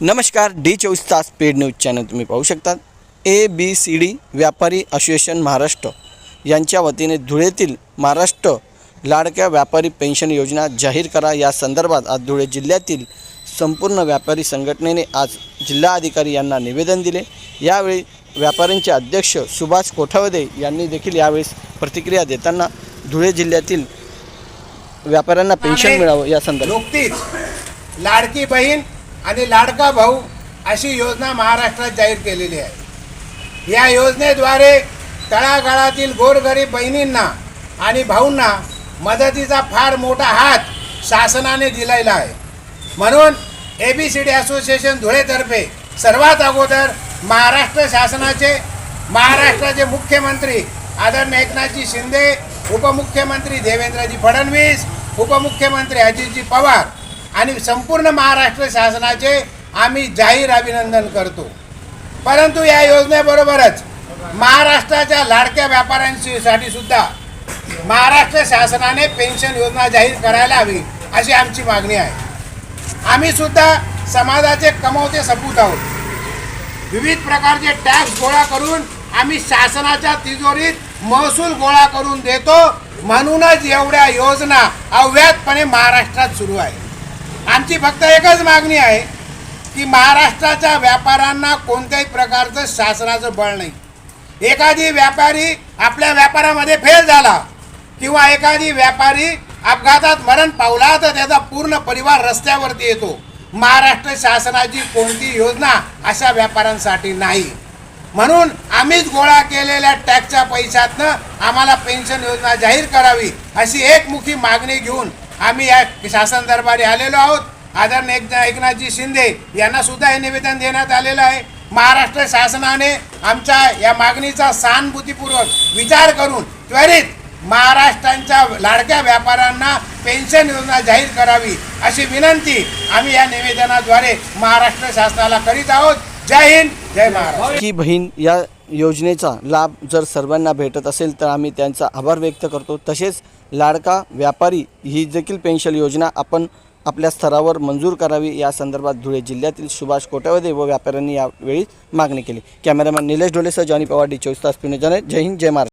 नमस्कार डी चोवीस तास पेड न्यूज चॅनल तुम्ही पाहू शकतात. ए बी सी डी व्यापारी असोसिएशन महाराष्ट्र यांच्या वतीने धुळेतील महाराष्ट्र लाडक्या व्यापारी पेन्शन योजना जाहीर करा. या संदर्भात आज धुळे जिल्ह्यातील संपूर्ण व्यापारी संघटनेने आज जिल्हाधिकारी यांना निवेदन दिले. यावेळी व्यापाऱ्यांचे अध्यक्ष सुभाष कोठावदे यांनी देखील यावेळेस प्रतिक्रिया देताना धुळे जिल्ह्यातील व्यापाऱ्यांना पेन्शन मिळावं या संदर्भात नुकतीच लाडकी बहीण आणि लाडका भाऊ अशी योजना महाराष्ट्रात जाहीर केलेली आहे. या योजनेद्वारे तळागाळातील गोरगरीब बहिणींना आणि भाऊंना मदतीचा फार मोठा हात शासनाने दिलेला आहे. म्हणून A B C D association धुळेतर्फे सर्वात अगोदर महाराष्ट्र शासनाचे महाराष्ट्राचे मुख्यमंत्री आदरणीय एकनाथजी शिंदे उपमुख्यमंत्री देवेंद्रजी फडणवीस उपमुख्यमंत्री अजितजी पवार आणि संपूर्ण महाराष्ट्र शासनाचे आम्ही जाहीर अभिनंदन करतो. परंतु या योजनेबरोबरच महाराष्ट्राच्या लाडक्या व्यापाऱ्यांसाठी सुद्धा महाराष्ट्र शासनाने पेन्शन योजना जाहीर करायला हवी अशी आमची मागणी आहे. आम्ही सुद्धा समाजाचे कमवते सपूत आहोत. विविध प्रकारचे टॅक्स गोळा करून आम्ही शासनाच्या तिजोरीत महसूल गोळा करून देतो म्हणूनच एवढ्या योजना अव्यातपणे महाराष्ट्रात सुरू आहे आमची फक्त एकच मागणी आहे की महाराष्ट्राच्या व्यापाऱ्यांना कोणत्याही प्रकारचं शासनाचं बळ नाही. एखादी व्यापारी आपल्या व्यापारामध्ये फेल झाला किंवा एखादी व्यापारी अपघातात मरण पावला तर त्याचा पूर्ण परिवार रस्त्यावरती येतो. महाराष्ट्र शासनाची कोणती योजना अशा व्यापाऱ्यांसाठी नाही. म्हणून आम्हीच गोळा केलेल्या टॅक्सच्या पैशातनं आम्हाला पेन्शन योजना जाहीर करावी अशी एकमुखी मागणी घेऊन आम्ही या शासन दरबारी आलेलो आहोत. आदरणीय एक एकनाथजी शिंदे यांना सुद्धा हे निवेदन देण्यात आलेलं आहे. महाराष्ट्र शासनाने आमच्या या मागणीचा सहानुभूतीपूर्वक विचार करून त्वरित महाराष्ट्रांच्या लाडक्या व्यापाऱ्यांना पेन्शन योजना जाहीर करावी अशी विनंती आम्ही या निवेदनाद्वारे महाराष्ट्र शासनाला करीत आहोत. जय हिंद जय महाराष्ट्र. की बहीण या योजनेचा लाभ जर सर्वांना भेटत असेल तर आम्ही त्यांचा आभार व्यक्त करतो. तसेच लाडका व्यापारी ही देखील पेन्शन योजना आपण आपल्या स्तरावर मंजूर करावी. या संदर्भात धुळे जिल्ह्यातील सुभाष कोटावदे व व्यापाऱ्यांनी यावेळी मागणी केली. कॅमेरामॅन निलेश ढोलेसह जॉनी पवार डी चोवीस तास पुणे जय हिंद जय महाराष्ट्र.